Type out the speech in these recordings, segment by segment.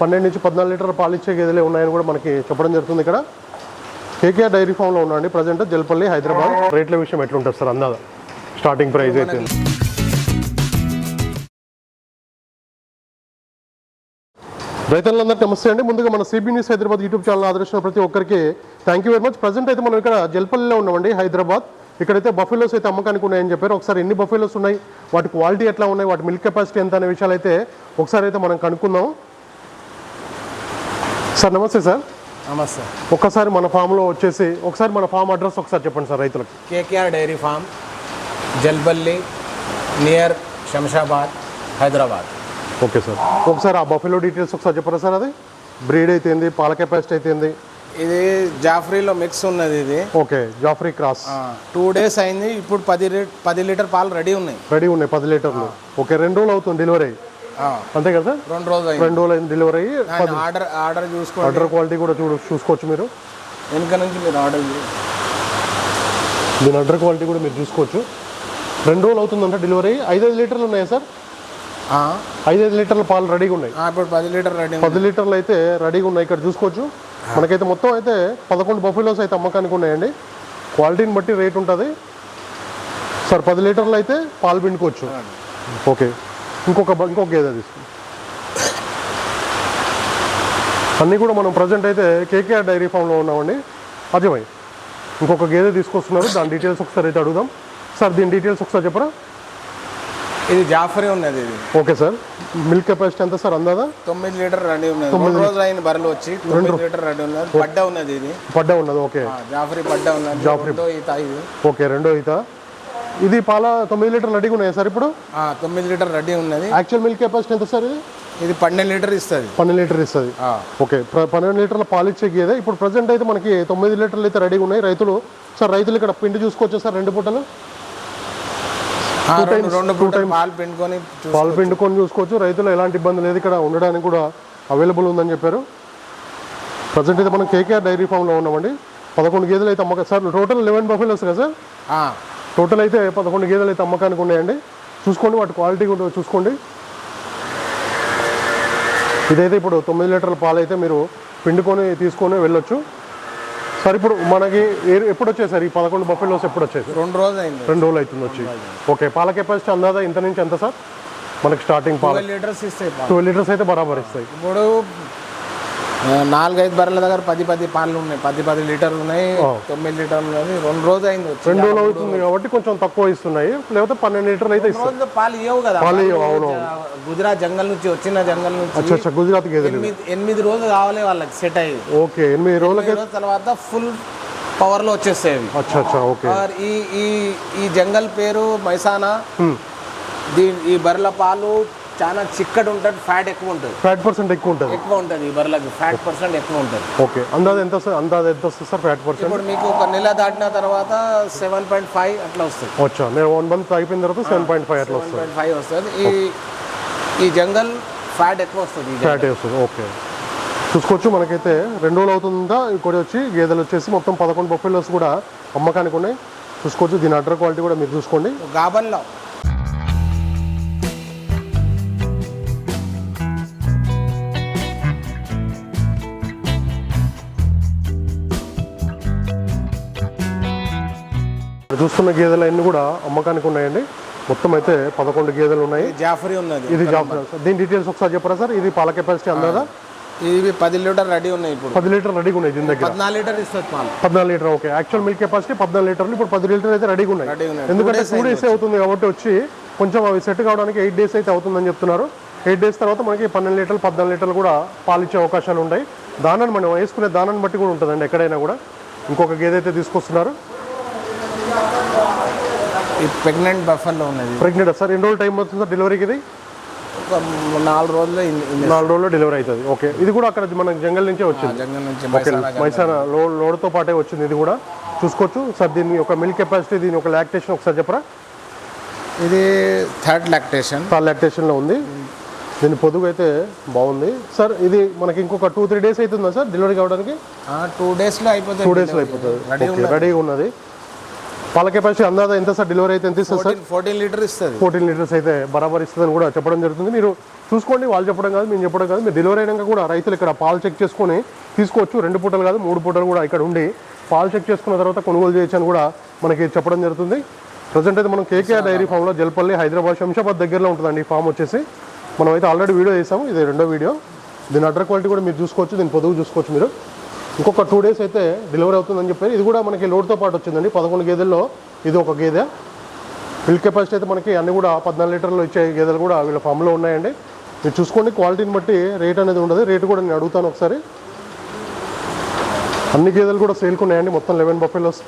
పన్నెండు నుంచి పద్నాలుగు లీటర్ పాలు ఇచ్చే గేదెలే ఉన్నాయని కూడా మనకి చెప్పడం జరుగుతుంది ఇక్కడ. కేకేఆర్ డైరీ ఫామ్లో ఉన్నాండి ప్రజెంట్ జల్పల్లి హైదరాబాద్. రేట్ల విషయం ఎట్లుంటుంది సార్ అందాద స్టార్టింగ్ ప్రైస్ అయితే. రైతులందరికీ నమస్తే అండి. ముందుగా మన CB news Hyderabad YouTube channel ఆదర్శించిన ప్రతి ఒక్కరికి thank you very much present అయితే మనం ఇక్కడ జల్పల్లిలో ఉన్నామండి హైదరాబాద్. ఇక్కడైతే బఫెలోస్ అయితే అమ్మకానికి ఉన్నాయని చెప్పారు. ఒకసారి ఎన్ని బఫెలోస్ ఉన్నాయి? వాటి క్వాలిటీ ఎట్లా ఉన్నాయి? వాటి మిల్క్ కెపాసిటీ ఎంత? అనే విషయాలు అయితే ఒకసారి అయితే మనం కనుక్కుందాం. సార్ నమస్తే సార్. నమస్తే. ఒక్కసారి మన ఫామ్లో వచ్చేసి ఒకసారి మన ఫామ్ అడ్రస్ ఒకసారి చెప్పండి సార్ రైతులకు. KKR dairy farm Jalpally near Shamshabad Hyderabad. Okay sir. ఒకసారి ఆ బఫెలో డీటెయిల్స్ ఒకసారి చెప్పరా సార్ అది? బ్రీడ్ అయితే ఏంది పాల కెపాసిటీ అయితే ఏంది? ఇది జాఫ్రీలో మిక్స్ ఉన్నది ఇది. Okay Jafri cross. Two days అయింది ఇప్పుడు పది పది లీటర్ పాలు రెడీ ఉన్నాయి. రెడీ ఉన్నాయి పది లీటర్లు. ఓకే రెండు రోజులు అవుతుంది డెలివరీ. అంతే కదా? రెండు రోజులు రెండు రోజులు అయింది డెలివరీ అయ్యి ఆర్డర్ ఆర్డర్ చూసుకోండి. ఆర్డర్ క్వాలిటీ కూడా చూడు చూసుకోవచ్చు మీరు. వెనుక నుంచి మీరు ఆర్డర్ దీని ఆర్డర్ క్వాలిటీ కూడా మీరు చూసుకోవచ్చు. రెండు రోజులు అవుతుందంట డెలివరీ ఐదైదు లీటర్లు ఉన్నాయా సార్? ఐదైదు లీటర్ల పాలు రెడీగా ఉన్నాయి. ఇప్పుడు పది లీటర్ రెడీ పది లీటర్లు అయితే రెడీగా ఉన్నాయి. ఇక్కడ చూసుకోవచ్చు. మనకైతే మొత్తం అయితే పదకొండు బఫెలోస్ అయితే అమ్మకానికి ఉన్నాయండి. క్వాలిటీని బట్టి రేట్ ఉంటుంది. సార్ పది లీటర్లు అయితే పాలు పిండుకోవచ్చు. ఓకే. ఇంకొక ఇంకొక గేదె తీసుకో అన్నీ కూడా మనం ప్రజెంట్ అయితే కేకేఆర్ డైరీ ఫామ్లో ఉన్నామండి. అజయ్ ఇంకొక గేదె తీసుకొస్తున్నారు. దాని డీటెయిల్స్ ఒకసారి అయితే అడుగుదాం. సార్ దీని డీటెయిల్స్ ఒకసారి చెప్పరా? ఇది జాఫ్రీ ఉన్నది ఇది. Okay sir. మిల్క్ కెపాసిటీ ఎంత సార్ అందాదా? తొమ్మిది లీటర్ రెడీ ఉన్నది. రెండు రోజులు అయింది బర్రెలు వచ్చి. తొమ్మిది లీటర్ రెడీ ఉన్నది. పడ్డ ఉన్నది ఇది. పడ్డా ఉన్నది ఓకే. జాఫ్రీ పడ్డ ఉన్నది. రెండో ఈత ఇది. ఓకే రెండో ఈత. ఇది పాల తొమ్మిది లీటర్లు రెడీగా ఉన్నాయా సార్ ఇప్పుడు? తొమ్మిది లీటర్ రెడీ ఉన్నది. యాక్చువల్ మిల్క్ కెపాసిటీ ఎంత సార్ ఇది? ఇది పన్నెండు లీటర్ ఇస్తుంది. పన్నెండు లీటర్ ఇస్తుంది. ఓకే పన్నెండు లీటర్ల పాలు ఇచ్చే గేదె. ఇప్పుడు ప్రజెంట్ అయితే మనకి తొమ్మిది లీటర్లు అయితే రెడీగా ఉన్నాయి. రైతులు సార్ రైతులు ఇక్కడ పిండి చూసుకోవచ్చు సార్ రెండు పూటలు? పాలు పిండుకొని చూ- పాలు పిండుకొని చూసుకోవచ్చు. రైతులు ఎలాంటి ఇబ్బంది లేదు. ఇక్కడ ఉండడానికి కూడా అవైలబుల్ ఉందని చెప్పారు. ప్రజెంట్ అయితే మనం కేకేఆర్ డైరీ ఫామ్లో ఉన్నామండి. పదకొండు గేదెలు అయితే అమ్మక సార్ టోటల్ లెవెన్ బఫెలోస్ కదా సార్? టోటల్ అయితే పదకొండు గేదెలు అయితే అమ్మకానికి ఉన్నాయండి. చూసుకోండి వాటి క్వాలిటీ కూడా చూసుకోండి. ఇదైతే ఇప్పుడు తొమ్మిది లీటర్ల పాలు అయితే మీరు పిండుకొని తీసుకొని వెళ్ళొచ్చు. సార్ ఇప్పుడు మనకి ఎప్పుడు వచ్చాయి సార్? ఈ పదకొండు బఫెలోస్ ఎప్పుడు వచ్చాయి? రెండు రోజులు అయింది రెండు రోజులు అవుతుంది వచ్చి. ఓకే పాల కెపాసిటీ అందాదా ఇంత నుంచి ఎంత సార్? మనకి స్టార్టింగ్ పాల. లీటర్స్ ఇస్తాయి ట్వెల్వ్ లీటర్స్ అయితే బరాబర్ ఇస్తాయి. ఇప్పుడు నాలుగైదు బర్రెల దగ్గర పది పది పాలు ఉన్నాయి. పది పది లీటర్లు ఉన్నాయి. తొమ్మిది లీటర్లు ఉన్నాయి. రెండు రోజులు అయింది రెండు రోజులు అవుతుంది కాబట్టి కొంచెం తక్కువ ఇస్తున్నాయి. లేకపోతే పన్నెండు లీటర్లు అయితే రోజులు పాలు ఇవ్వవు కదా. పాలు అవును. గుజరాత్ జంగల్ నుంచి వచ్చిన జంగల్ నుంచి గుజరాత్ ఎనిమిది రోజులు కావాలి వాళ్ళకి సెట్ అయ్యి ఓకే ఎనిమిది రోజుల తర్వాత ఫుల్ పవర్లో వచ్చేస్తాయి అవి అచ్చా అచ్చా ఓకే. ఆర్ ఈ ఈ ఈ జంగల్ పేరు మైసానా. దీని ఈ బర్రెల పాలు చాలా చిక్కటి ఉంటుంది ఫ్యాట్ ఎక్కువ ఉంటుంది. ఫ్యాట్ పర్సెంట్ ఎక్కువ ఉంటుంది? ఎక్కువ ఉంటుంది ఈ బర్రెలకి ఫ్యాట్ పర్సెంట్ ఎక్కువ ఉంటుంది. ఓకే. అందాజ ఎంత వస్తుంది? అందాజ ఎంత వస్తుంది సార్ ఫ్యాట్ పర్సెంట్? ఇప్పుడు మీకు ఒక నెల దాటిన తర్వాత సెవెన్ పాయింట్ ఫైవ్ అట్లా వస్తుంది. వచ్చా నేను వన్ మంత్ అయిపోయిన తర్వాత సెవెన్ పాయింట్ ఫైవ్ అట్లా వస్తుంది. ఫైవ్ వస్తుంది. ఈ ఈ జంగల్ ఫ్యాట్ ఎక్కువ వస్తుంది. ఫ్యాట్ వస్తుంది. ఓకే. చూసుకోవచ్చు మనకైతే రెండు రోజులు అవుతుందా? ఇంకోటి వచ్చి గేదెలు వచ్చేసి మొత్తం పదకొండు బొఫెలోస్ కూడా అమ్మకానికి ఉన్నాయి. చూసుకోవచ్చు దీని అడ్డర్ క్వాలిటీ కూడా మీరు చూసుకోండి. గాబన్లో. చూస్తున్న గేదెలు అన్నీ కూడా అమ్మకానికి ఉన్నాయండి. మొత్తం అయితే పదకొండు గేదెలు ఉన్నాయి. జాఫరీ ఉన్నది. ఇది జాబ్ దీని డీటెయిల్స్ ఒకసారి చెప్పరా సార్? ఇది పాల కెపాసిటీ అందాదా? ఇవి పది లీటర్ రెడీ ఉన్నాయి ఇప్పుడు. పది లీటర్ రెడీగా ఉన్నాయి దీని దగ్గర. పద్నాలుగు లీటర్ ఇస్తుంది పాలు. పద్నాలుగు litre okay. Actual milk capacity పద్నాలుగు లీటర్లు ఇప్పుడు పది లీటర్ అయితే రెడీగా ఉన్నాయి. రెడీ ఉన్నాయి. ఎందుకంటే టూ డేస్ అవుతుంది కాబట్టి వచ్చి కొంచెం అవి సెట్ కావడానికి ఎయిట్ డేస్ అయితే అవుతుందని చెప్తున్నారు. ఎయిట్ డేస్ తర్వాత మనకి పన్నెండు లీటర్లు పద్నాలుగు లీటర్లు కూడా పాలు ఇచ్చే అవకాశాలు ఉంటాయి. దానాన్ని మనం వేసుకునే దానాన్ని బట్టి కూడా ఉంటుందండి ఎక్కడైనా కూడా. ఇంకొక గేదె అయితే తీసుకొస్తున్నారు. ఈ ప్రెగ్నెంట్ బఫర్లో ఉన్నది. ప్రెగ్నెంట్? సార్ ఎన్ని రోజులు టైం అవుతుంది సార్ డెలివరీకి ఇది ఒక నాలుగు రోజుల్లో ఇన్- నాలుగు రోజుల్లో డెలివరీ అవుతుంది. ఓకే. ఇది కూడా అక్కడ మన జంగల్ నుంచే వచ్చింది. జంగల్ నుంచి ఓకే. మైసానా లోడ్ లోడ్తో పాటే వచ్చింది ఇది కూడా. చూసుకోవచ్చు. సార్ దీని ఒక మిల్క్ కెపాసిటీ దీని ఒక లాక్టేషన్ ఒకసారి చెప్పరా? ఇది థర్డ్ లాక్టేషన్. తాల్ లాక్టేషన్లో ఉంది. దీని పొదుగు అయితే బాగుంది. సార్ ఇది మనకి ఇంకొక టూ త్రీ డేస్ అవుతుందా సార్ డెలివరీ కావడానికి? టూ డేస్లో అయిపోతుంది టూ డేస్లో అయిపోతుంది. ఓకే. రెడీగా ఉన్నది. పాల కెపాసిటీ అందాదా? ఎంత సార్ డెలివరీ అయితే ఎంత ఇస్తుంది సార్? ఫోర్టీన్ లీటర్ ఇస్తుంది. ఫోర్టీన్ లీటర్స్ అయితే బరాబర్ ఇస్తుందని కూడా చెప్పడం జరుగుతుంది. మీరు చూసుకోండి వాళ్ళు చెప్పడం కాదు మేము చెప్పడం కాదు. మీరు డెలివరీ అయినాక కూడా రైతులు ఇక్కడ పాలు చెక్ చేసుకొని తీసుకోవచ్చు. రెండు పూటలు కాదు మూడు పూటలు కూడా ఇక్కడ ఉండి పాలు చెక్ చేసుకున్న తర్వాత కొనుగోలు చేయొచ్చు అని కూడా మనకి చెప్పడం జరుగుతుంది. ప్రజెంట్ అయితే మనం కేకేఆర్ డైరీ ఫామ్లో జల్పల్లి హైదరాబాద్ శంషాబాద్ దగ్గరలో ఉంటుందండి ఈ ఫామ్ వచ్చేసి. మనం అయితే ఆల్రెడీ వీడియో చేసాము. ఇది రెండో వీడియో. దీని అడ్డర్ క్వాలిటీ కూడా మీరు చూసుకోవచ్చు దీని పొదుగు చూసుకోవచ్చు మీరు. ఇంకొక టూ డేస్ అయితే డెలివరీ అవుతుందని చెప్పారు. ఇది కూడా మనకి లోడ్తో పాటు వచ్చిందండి. పదకొండు గేదెల్లో ఇది ఒక గేదె. మిల్క్ కెపాసిటీ అయితే మనకి అన్ని కూడా పద్నాలుగు లీటర్లు ఇచ్చే గేదెలు కూడా వీళ్ళ ఫామ్లో ఉన్నాయండి. మీరు చూసుకోండి క్వాలిటీని బట్టి రేట్ అనేది ఉండదు. రేటు కూడా నేను అడుగుతాను ఒకసారి. అన్ని గేదెలు కూడా సేల్కి ఉన్నాయండి మొత్తం లెవెన్ బఫెలోస్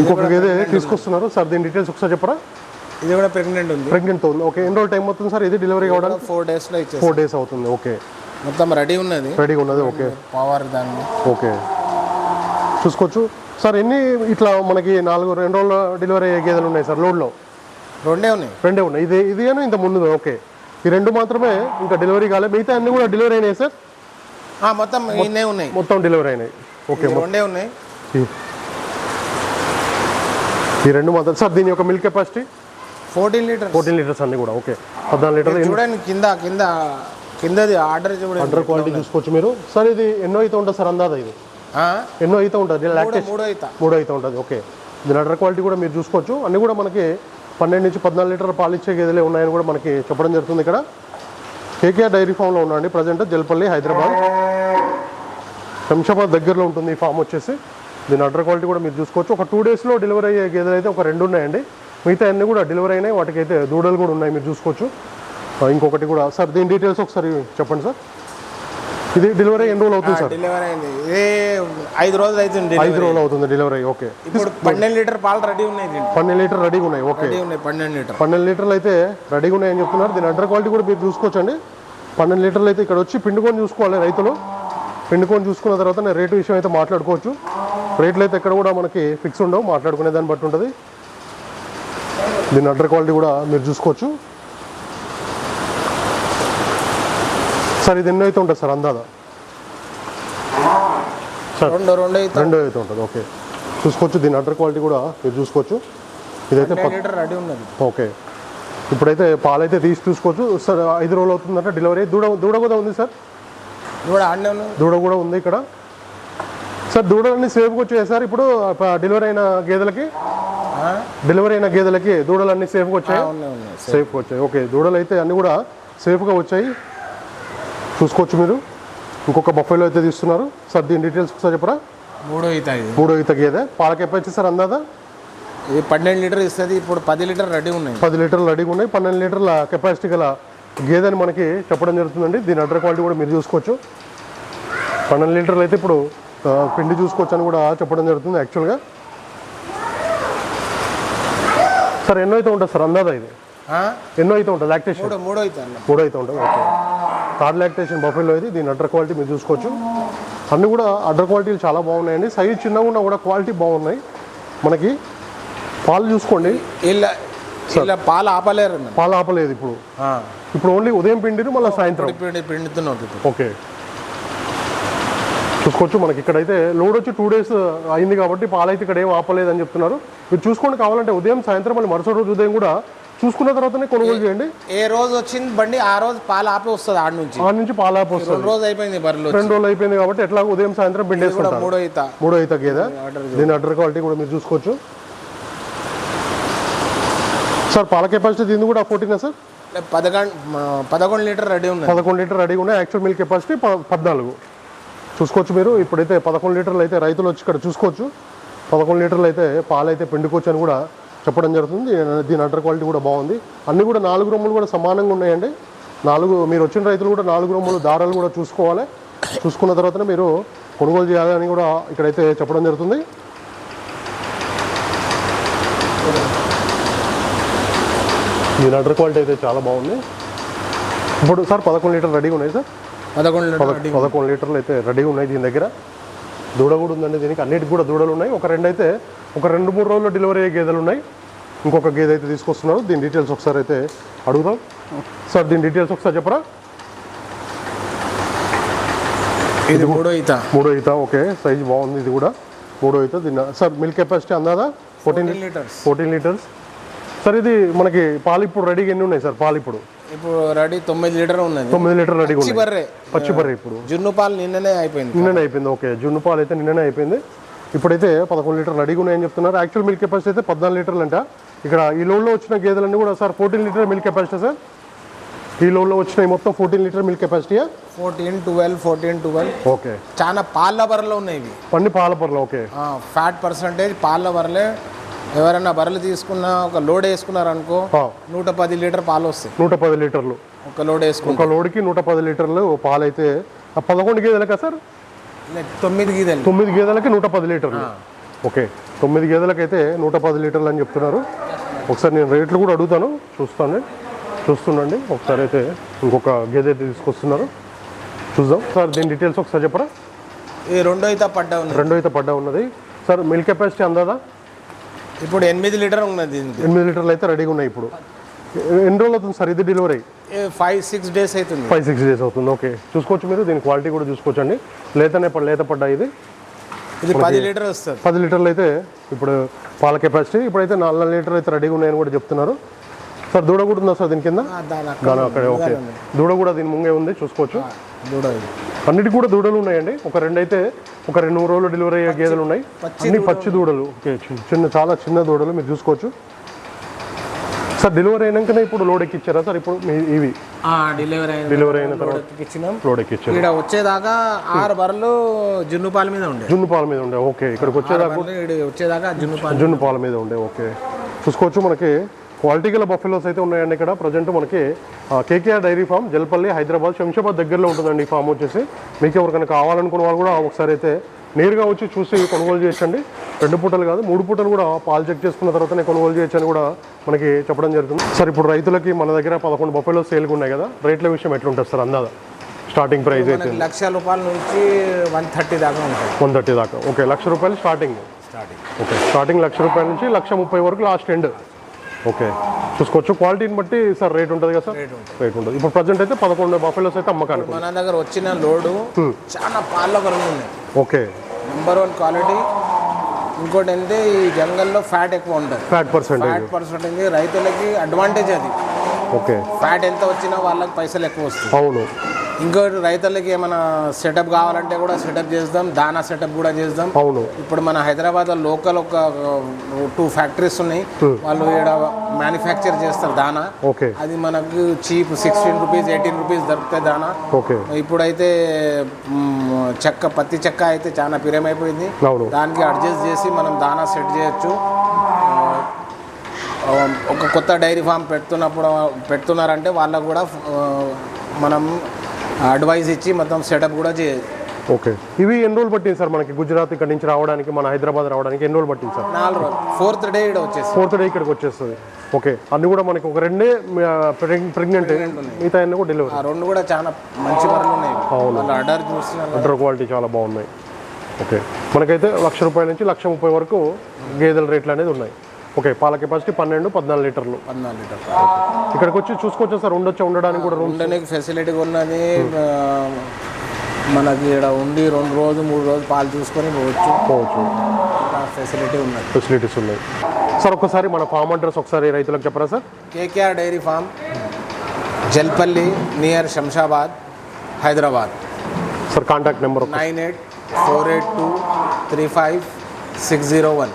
ఇంకొక గేదె తీసుకొస్తున్నారు. సార్ దీని డీటెయిల్స్ ఒకసారి చెప్పరా? ఇది కూడా ప్రెగ్నెంట్ ఉంది. ప్రెగ్నెంట్తో ఉంది. ఓకే ఎన్ని రోజులు టైం అవుతుంది సార్? ఇది డెలివరీ కావడానికి? ఫోర్ డేస్లో ఇచ్చేసి. ఫోర్ డేస్ అవుతుంది. ఓకే మొత్తం రెడీ ఉన్నది. రెడీగా ఉన్నది ఓకే. పవర్ దాన్ని ఓకే. చూసుకోవచ్చు. సార్ ఎన్ని ఇట్లా మనకి నాలుగు రెండు రోజుల డెలివరీ అయ్యే గేదెలు ఉన్నాయి సార్ లోడ్లో రెండే ఉన్నాయి. రెండే ఉన్నాయి. ఇది ఇది అని ఇంత ముందు ఓకే. ఈ రెండు మాత్రమే ఇంకా డెలివరీ కాలేదు మిగతా అన్ని కూడా డెలివరీ అయినాయి సార్? మొత్తం ఇన్నే ఉన్నాయి. మొత్తం డెలివరీ అయినాయి. ఓకే రెండే ఉన్నాయి. ఈ- ఈ రెండు మాత్రం సార్ దీని యొక్క milk capacity fourteen litre fourteen litres అన్ని కూడా ఓకే. పద్నాలుగు లీటర్లు చూడండి కింద కింద కిందది ఆర్డర్ అండర్ క్వాలిటీ చూసుకోవచ్చు మీరు. సార్ ఇది ఎన్నో అయితే ఉంటుంది సార్ అందాదా ఇది? ఎన్నో అయితే ఉంటుంది మూడో మూడు అయితే ఉంటుంది ఓకే. దీని అడర్ క్వాలిటీ కూడా మీరు చూసుకోవచ్చు. అన్ని కూడా మనకి పన్నెండు నుంచి పద్నాలుగు లీటర్ పాలు ఇచ్చే గేదెలే ఉన్నాయని కూడా మనకి చెప్పడం జరుగుతుంది ఇక్కడ. కేకేఆర్ డైరీ ఫామ్లో ఉన్నాండి ప్రజెంట్ జల్పల్లి హైదరాబాద్. శంషాబాద్ దగ్గరలో ఉంటుంది ఈ ఫామ్ వచ్చేసి. దీని అడర్ క్వాలిటీ కూడా మీరు చూసుకోవచ్చు. ఒక టూ డేస్లో డెలివరీ అయ్యే గేదెలు అయితే ఒక రెండు ఉన్నాయండి. మిగతా అన్ని కూడా డెలివరీ అయినాయి. వాటికి అయితే దూడలు కూడా ఉన్నాయి మీరు చూసుకోవచ్చు. ఇంకొకటి కూడా. సార్ దీని డీటెయిల్స్ ఒకసారి చెప్పండి సార్. ఇది డెలివరీ ఎన్ని రోజులు అవుతుంది సార్? డెలివరీ అయింది. ఇదే ఐదు రోజులు అవుతుంది ఐదు రోజులు అవుతుంది డెలివరీ ఓకే. ఇప్పుడు పన్నెండు లీటర్ పాలు రెడీ ఉన్నాయి పన్నెండు లీటర్ రెడీగా ఉన్నాయి ఓకే. ఉన్నాయి పన్నెండు లీటర్. పన్నెండు లీటర్లు అయితే రెడీగా ఉన్నాయని చెప్తున్నారు. దీని అండర్ క్వాలిటీ కూడా మీరు చూసుకోవచ్చండి. పన్నెండు లీటర్లు అయితే ఇక్కడ వచ్చి పిండుకొని చూసుకోవాలి రైతులు. పిండుకొని చూసుకున్న తర్వాత నేను రేటు విషయం అయితే మాట్లాడుకోవచ్చు. రేట్లు అయితే ఎక్కడ కూడా మనకి ఫిక్స్ ఉండవు. మాట్లాడుకునే దాన్ని బట్టి ఉంటుంది. దీని అండర్ క్వాలిటీ కూడా మీరు చూసుకోవచ్చు. సార్ ఇది ఎన్నో అయితే ఉంటుంది సార్ అందాదా? రెండు రెండు అయితే రెండో అయితే ఉంటుంది ఓకే. చూసుకోవచ్చు దీని అండర్ క్వాలిటీ కూడా మీరు చూసుకోవచ్చు. ఇదైతే రెడీ ఉన్నది. ఓకే. ఇప్పుడైతే పాలైతే తీసి చూసుకోవచ్చు. సార్ ఐదు రోజులు అవుతుందంటే డెలివరీ. దూడ దూడ కూడా ఉంది సార్? దూడ కూడా ఉంది ఇక్కడ. సార్ దూడలన్నీ సేఫ్గా వచ్చాయి సార్ ఇప్పుడు డెలివరీ అయిన గేదెలకి? డెలివరీ అయిన గేదెలకి దూడలన్నీ సేఫ్గా వచ్చాయి? సేఫ్గా వచ్చాయి. ఓకే దూడలు అయితే అన్నీ కూడా సేఫ్గా వచ్చాయి. చూసుకోవచ్చు మీరు. ఇంకొక బఫేలో అయితే తీస్తున్నారు. సార్ దీని డీటెయిల్స్ ఒకసారి చెప్పరా? మూడు ఇది. మూడో ఈత గేదె పాల కెపాసిటీ సార్ అందాదా ఇది పన్నెండు లీటర్ ఇస్తుంది. ఇప్పుడు పది లీటర్ రెడీ ఉన్నాయి. పది లీటర్లు రెడీగా ఉన్నాయి. పన్నెండు లీటర్ల కెపాసిటీ గల గేదెని మనకి చెప్పడం జరుగుతుందండి. దీని అడ్డర్ క్వాలిటీ కూడా మీరు చూసుకోవచ్చు. పన్నెండు లీటర్లు అయితే ఇప్పుడు పిండి చూసుకోవచ్చు అని కూడా చెప్పడం జరుగుతుంది యాక్చువల్గా సార్ ఎన్నో అయితే ఉంటుంది సార్? అందాదా ఇది? ఎన్నో అయితే ఉంటుంది? లాక్టేషన్? మూడు అన్న. మూడో అయితే ఉంటుంది. ఓకే. థర్డ్ లాక్టేషన్ బఫెలో ఇది దీని అడ్డర్ క్వాలిటీ మీరు చూసుకోవచ్చు. అన్నీ కూడా అడ్డర్ క్వాలిటీలు చాలా బాగున్నాయండి. సైజ్ చిన్నగా ఉన్నా కూడా క్వాలిటీ బాగున్నాయి. మనకి పాలు చూసుకోండి. ఇలా ఇలా పాలు ఆపలేరు. పాలు ఆపలేదు ఇప్పుడు. ఇప్పుడు ఓన్లీ ఉదయం పిండిరు మళ్ళీ సాయంత్రం. పిండి ఓకే. చూసుకోవచ్చు మనకి ఇక్కడైతే లోడ్ వచ్చి టూ డేస్ అయింది కాబట్టి పాలైతే ఇక్కడ ఏం ఆపలేదు అని చెప్తున్నారు. మీరు చూసుకోండి కావాలంటే ఉదయం సాయంత్రం మళ్ళీ మరుసటి రోజు ఉదయం కూడా చూసుకున్న తర్వాతనే కొనుగోలు చేయండి. ఏ రోజు వచ్చింది బండి ఆ రోజు పాలు ఆపి వస్తుంది ఆడ నుంచి. ఆ నుంచి పాల ఆప్ వస్తుంది. రెండు రోజు అయిపోయింది బర్రెలు రెండు రోజులు అయిపోయింది కాబట్టి ఎట్లా ఉదయం సాయంత్రం పిండేసుకుంటారు మూడో అవుతా మూడో అయితే గేదె? దీని అడ్డర్ క్వాలిటీ కూడా మీరు చూసుకోవచ్చు. సార్ పాల కెపాసిటీ దీన్ని కూడా ఫోర్టీనా సార్? పదకొండు పదకొండు లీటర్ రెడీ ఉన్నది. పదకొండు లీటర్ రెడీగా ఉన్నాయి. యాక్చువల్ మిల్క్ కెపాసిటీ పద్నాలుగు. చూసుకోవచ్చు మీరు. ఇప్పుడైతే పదకొండు లీటర్లు అయితే రైతులు వచ్చి ఇక్కడ చూసుకోవచ్చు. పదకొండు లీటర్లు అయితే పాలు అయితే పిండుకోవచ్చు అని కూడా చెప్పడం జరుగుతుంది. దీని అడ్డర్ క్వాలిటీ కూడా బాగుంది. అన్నీ కూడా నాలుగు రొమ్ములు కూడా సమానంగా ఉన్నాయండి. నాలుగు మీరు వచ్చిన రైతులు కూడా నాలుగు రొమ్ములు దారాలు కూడా చూసుకోవాలి. చూసుకున్న తర్వాతనే మీరు కొనుగోలు చేయాలని కూడా ఇక్కడైతే చెప్పడం జరుగుతుంది. దీని అడ్డర్ క్వాలిటీ అయితే చాలా బాగుంది. ఇప్పుడు సార్ పదకొండు లీటర్ రెడీగా ఉన్నాయి సార్? పదకొండు పదకొండు లీటర్లు అయితే రెడీగా ఉన్నాయి దీని దగ్గర. దూడ కూడా ఉందండి దీనికి. అన్నిటికి కూడా దూడలు ఉన్నాయి. ఒక రెండు అయితే ఒక రెండు మూడు రోజుల్లో డెలివరీ అయ్యే గేదెలు ఉన్నాయి. ఇంకొక గేదె అయితే తీసుకొస్తున్నారు. దీని డీటెయిల్స్ ఒకసారి అయితే అడుగుదాం. సార్ దీని డీటెయిల్స్ ఒకసారి చెప్పరా? ఇది మూడో ఈత. మూడో ఈత ఓకే. సైజ్ బాగుంది ఇది కూడా. మూడో ఈత దీని sir milk capacity అందాదా? Fourteen litres. Fourteen litres. Sir ఇది మనకి పాలు ఇప్పుడు రెడీగా ఎన్ని ఉన్నాయి సార్? పాలు ఇప్పుడు. ఇప్పుడు రెడీ తొమ్మిది లీటర్ ఉన్నది. తొమ్మిది లీటర్ రెడీగా పచ్చి బర్రె. పచ్చి బర్రె ఇప్పుడు. జున్ను పాలు నిన్ననే అయిపోయింది. నిన్ననే అయిపోయింది. ఓకే జున్ను పాలు అయితే నిన్ననే అయిపోయింది. ఇప్పుడైతే పదకొండు లీటర్ రెడీగా ఉన్నాయని చెప్తున్నారు. యాక్చువల్ మిల్క్ కెపాసిటీ అయితే పద్నాలుగు లీటర్లు అంట ఇక్కడ ఈ లోన్లో వచ్చిన గేదెలన్నీ కూడా sir fourteen litre milk capacity sir? ఈ లోన్లో వచ్చినాయి మొత్తం fourteen litre milk కెపాసిటీయా fourteen twelve fourteen twelve okay. చాలా పాల బర్రెలు ఉన్నాయి ఇవి. పన్ని పాల పర్లు ఓకే. ఫ్యాట్ పర్సంటేజ్ పాల బర్రెలే ఎవరైనా బర్రెలు తీసుకున్న ఒక లోడ్ వేసుకున్నారు అనుకో ఆ, నూట పది లీటర్ పాలు వస్తాయి. నూట పది లీటర్లు. ఒక లోడ్ వేసుకుంటే. ఒక లోడ్కి నూట పది లీటర్లు పాలు అయితే పదకొండు గేదెలకా సార్? తొమ్మిది గీదలు. తొమ్మిది గేదెలకి నూట పది లీటర్లు. ఓకే తొమ్మిది గేదెలకైతే నూట పది లీటర్లు అని చెప్తున్నారు. ఒకసారి నేను రేట్లు కూడా అడుగుతాను చూస్తాను చూస్తుండండి. ఒకసారి అయితే ఇంకొక గేదె అయితే తీసుకొస్తున్నారు. చూద్దాం. సార్ దీని డీటెయిల్స్ ఒకసారి చెప్పరా? ఈ రెండో అయితే పడ్డా ఉంది రెండో అయితే పడ్డా ఉన్నది. సార్ మిల్క్ కెపాసిటీ అందాదా? ఇప్పుడు ఎనిమిది లీటర్ ఉన్నది దీనికి ఎనిమిది లీటర్లు అయితే రెడీగా ఉన్నాయి ఇప్పుడు. ఎన్ని రోజులు అవుతుంది సార్ ఇది డెలివరీ ఫైవ్ సిక్స్ డేస్ అవుతుంది. ఫైవ్ సిక్స్ డేస్ అవుతుంది. ఓకే చూసుకోవచ్చు మీరు దీని క్వాలిటీ కూడా చూసుకోవచ్చండి. లేతనే ప- లేత పడ్డా ఇది? ఇది పది లీటర్ వస్తుంది. పది లీటర్లు అయితే ఇప్పుడు పాల కెపాసిటీ ఇప్పుడైతే నాలుగు నాలుగు లీటర్ అయితే రెడీగా ఉన్నాయని కూడా చెప్తున్నారు. సార్ దూడ కూడా ఉందా సార్ దీని కింద? దాని అక్కడే ఓకే దూడ కూడా దీని ముంగే ఉంది చూసుకోవచ్చు. దూడ. అన్నిటి కూడా దూడలు ఉన్నాయండి. ఒక రెండు అయితే ఒక రెండు మూడు రోజులు డెలివరీ అయ్యే గేదెలు ఉన్నాయి. అన్ని పచ్చి దూడలు. ఓకే చిన్న- చిన్న చాలా చిన్న దూడలు మీరు చూసుకోవచ్చు. సార్ డెలివరీ అయినాకనే ఇప్పుడు లోడ్ ఎక్కిచ్చారా సార్? ఇప్పుడు మీ ఇవి. ఆ, డెలివరీ అయిన డెలివరీ అయిన తర్వాత ఇచ్చినాం లోడ్ ఎక్కిచ్చారు. ఇక్కడ వచ్చేదాకా ఆరు బర్రెలు జున్ను పాల మీద ఉండే. జున్ను పాల మీద ఉండే. ఓకే ఇక్కడికి వచ్చేదాకా వచ్చేదాకా జున్ను పాలు జున్ను పాల మీద ఉండే. ఓకే. చూసుకోవచ్చు మనకి. క్వాలిటీ గల బఫెలోస్ అయితే ఉన్నాయండి ఇక్కడ. ప్రజెంట్ మనకి KKR dairy farm Jalpally Hyderabad Shamshabad దగ్గరలో ఉంటుందండి ఈ ఫామ్ వచ్చేసి. మీకు ఎవరికైనా కావాలనుకున్న వాళ్ళు కూడా ఒకసారి అయితే నేరుగా వచ్చి చూసి కొనుగోలు చేయొచ్చండి. రెండు పూటలు కాదు మూడు పూటలు కూడా పాలు చెక్ చేసుకున్న తర్వాతనే కొనుగోలు చేయొచ్చు అని కూడా మనకి చెప్పడం జరుగుతుంది. సార్ ఇప్పుడు రైతులకి మన దగ్గర పదకొండు బఫెలో సేల్గా ఉన్నాయి కదా రేట్ల విషయం ఎట్లుంటుంది సార్ అందాదా స్టార్టింగ్ ప్రైస్ అయితే. లక్ష రూపాయల నుంచి వన్ థర్టీ దాకా ఉంటుంది వన్ థర్టీ దాకా. ఓకే లక్ష రూపాయలు starting. Starting. Okay starting lakh రూపాయల నుంచి లక్ష ముప్పై వరకు లాస్ట్ ఎండ్. ఓకే. చూసుకోవచ్చు క్వాలిటీని బట్టి సార్ రేట్ ఉంటుంది కదా సార్? రేట్ ఉంటుంది. ఇప్పుడు ప్రజెంట్ అయితే పదకొండు బఫెలోస్ అయితే అమ్మకానికి మన దగ్గర వచ్చిన లోడు చాలా పాల కొరకు ఉన్నాయి. ఓకే. నెంబర్ వన్ క్వాలిటీ ఇంకోటి ఏంటంటే ఈ జంగల్లో ఫ్యాట్ ఎక్కువ ఉంటుంది. Fat percentage. ఫ్యాట్ పర్సెంటేజ్ రైతులకి అడ్వాంటేజ్ అది. ఓకే. ఫ్యాట్ ఎంత వచ్చినా వాళ్ళకి పైసలు ఎక్కువ వస్తాయి. అవును. ఇంకోటి రైతులకి ఏమైనా సెటప్ కావాలంటే కూడా సెటప్ చేద్దాం దానా సెటప్ కూడా చేద్దాం. అవును. ఇప్పుడు మన హైదరాబాద్ లోకల్ ఒక టూ ఫ్యాక్టరీస్ ఉన్నాయి. వాళ్ళు ఇక్కడ మ్యానుఫ్యాక్చర్ చేస్తారు దానా. ఓకే. అది మనకు cheap sixteen rupees eighteen rupees దొరుకుతాయి దానా. ఓకే. ఇప్పుడైతే చెక్క పత్తి చెక్క అయితే చాలా పిరమైపోయింది. దానికి అడ్జస్ట్ చేసి మనం దానా సెట్ చేయొచ్చు. ఒక కొత్త డైరీ ఫామ్ పెడుతున్నప్పుడు పెడుతున్నారంటే వాళ్ళకు కూడా మనం అడ్వైస్ ఇచ్చి మొత్తం సెటప్ కూడా చేయొచ్చు ఓకే. ఇవి ఎన్ని రోజులు పట్టింది సార్ మనకి గుజరాత్ ఇక్కడ నుంచి రావడానికి మన హైదరాబాద్ రావడానికి ఎన్ని రోజులు పట్టింది సార్? నాలుగు రోజులు. ఫోర్త్ డే ఇక్కడ వచ్చేసి ఫోర్త్ డే ఇక్కడికి వచ్చేస్తుంది. ఓకే. అన్ని కూడా మనకి ఒక రెండే ప్రెగ్నెంట్. మిగతా అన్ని కూడా డెలివరీ రెండు కూడా చాలా మంచి బర్రెలు ఉన్నాయి. ఆర్డర్ చూస్తున్నారు కదా. అండర్ క్వాలిటీ చాలా బాగున్నాయి. ఓకే. మనకైతే లక్ష రూపాయల నుంచి లక్ష ముప్పై వరకు గేదెల రేట్లు అనేది ఉన్నాయి. ఓకే పాల కెపాసిటీ పన్నెండు పద్నాలుగు లీటర్లు. పద్నాలుగు లీటర్ ఇక్కడికి వచ్చి చూసుకోవచ్చా సార్ ఉండొచ్చా ఉండడానికి కూడా రూమ్ ఉండడానికి ఫెసిలిటీ ఉన్నది మనకి ఇక్కడ ఉండి రెండు రోజులు మూడు రోజులు పాలు చూసుకొని పోవచ్చు. పోవచ్చు. ఫెసిలిటీ ఉన్నది. ఫెసిలిటీస్ ఉన్నాయి. సార్ ఒకసారి మన ఫామ్ అడ్రస్ ఒకసారి రైతులకు చెప్పరా sir? KKR dairy farm Jalpally near Shamshabad Hyderabad. Sir contact number nine eight four eight two three five six zero one.